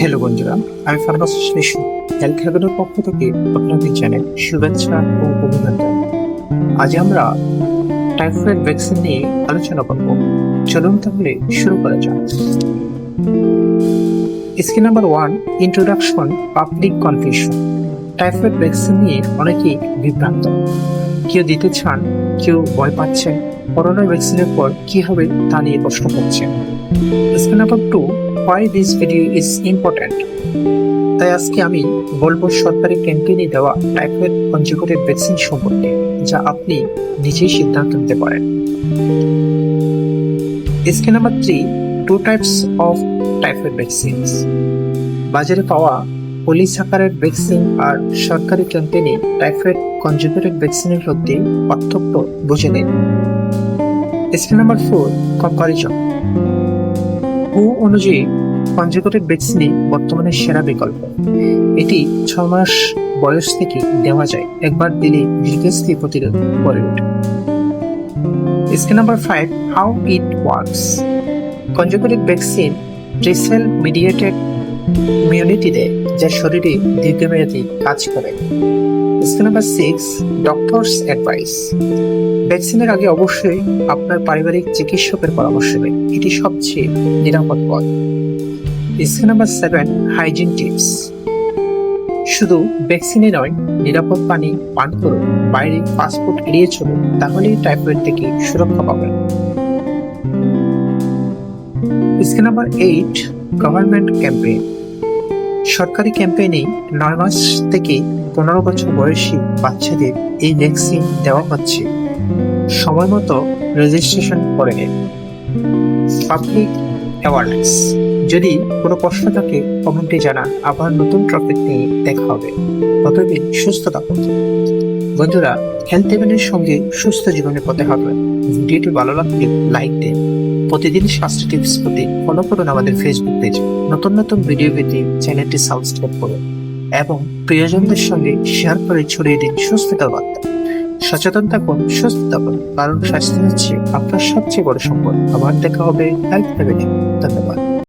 Hello বন্ধুরা, আমি pharmacist Vishnu health হেভেনের পক্ষ থেকে আপনাদের জানাই শুভেচ্ছা ও অভিনন্দন। আজ আমরা টাইফয়েড ভ্যাকসিন নিয়ে আলোচনা করব। চলুন তাহলে শুরু করা যাক। Scene number one, introduction, public confusion. Typhoid vaccine নিয়ে অনেকেই বিভ্রান্ত। কেউ দিতে চান, কেউ ভয় পাচ্ছেন। করোনা ভ্যাকসিনের পর কি হবে তা নিয়ে প্রশ্ন করছেন। Scene number two why this video is important তাই আজকে আমি বলব সরকারি ক্যাম্পেইনে দেওয়া টাইফয়েড কনজুগেটেড ভ্যাকসিন সম্পর্কে, যা আপনি নিজেই সিদ্ধান্ত নিতে পারেন। Scene number three two types of typhoid vaccines বাজারে পাওয়া পলিসাকারের ভ্যাকসিন আর সরকারি ক্যাম্পেইনে টাইফয়েড কনজুগেটেড ভ্যাকসিনের মধ্যে পার্থক্য বুঝে নিন। স্কিন নাম্বার ফোর কম্পারিজন হু অনুযায়ী কনজুগেটেড ভ্যাকসিনই বর্তমানে সেরা বিকল্প। এটি ছ মাস বয়স থেকে দেওয়া যায়। একবার দিলে দীর্ঘস্থায়ী প্রতিরোধ করে ওঠে। Scene number five, how it works. Conjugated vaccine T cell mediated immunity দেয় যা শরীরে দীর্ঘমেয়াদী কাজ করে। Scene number six doctors advice ভ্যাকসিনের আগে অবশ্যই আপনার পারিবারিক চিকিৎসকের পরামর্শ নেবেন এটি সবচেয়ে নিরাপদ পথ। Scene number seven hygiene tips শুধু ভ্যাকসিনে নয়, নিরাপদ পানি পান করুন, বাইরে ফাস্টফুড এড়িয়ে চলুন, তাহলেই টাইফয়েড থেকে সুরক্ষা পাবেন। Scene number eight government campaign সরকারি ক্যাম্পেইনে নয় মাস থেকে পনেরো বছর বয়সী বাচ্চাদের এই ভ্যাকসিন দেওয়া হচ্ছে। সময় মতো রেজিস্ট্রেশন করে নিন। Public awareness. যদি কোনো প্রশ্ন থাকে, কমেন্টে জানান। আবার নতুন টপিক নিয়ে দেখা হবে। ততদিন সুস্থ থাকুন। বন্ধুরা হেলথ এভেনের সঙ্গে সুস্থ জীবনে পথে হবে ভিডিওটি ভালো লাগলে লাইক দিন। প্রতিদিন স্বাস্থ্য টিপস পেতে ফলো করুন আমাদের ফেসবুক পেজ নতুন নতুন ভিডিও পেতে চ্যানেলটি সাবস্ক্রাইব করুন এবং প্রিয়জনদের সঙ্গে শেয়ার করে ছড়িয়ে দিন সুস্থতার বার্তা। সচেতন থাকুন, সুস্থ থাকুন, কারণ স্বাস্থ্য হচ্ছে আপনার সবচেয়ে বড় সম্পদ। আবার দেখা হবে হেলথ এভেনে ধন্যবাদ।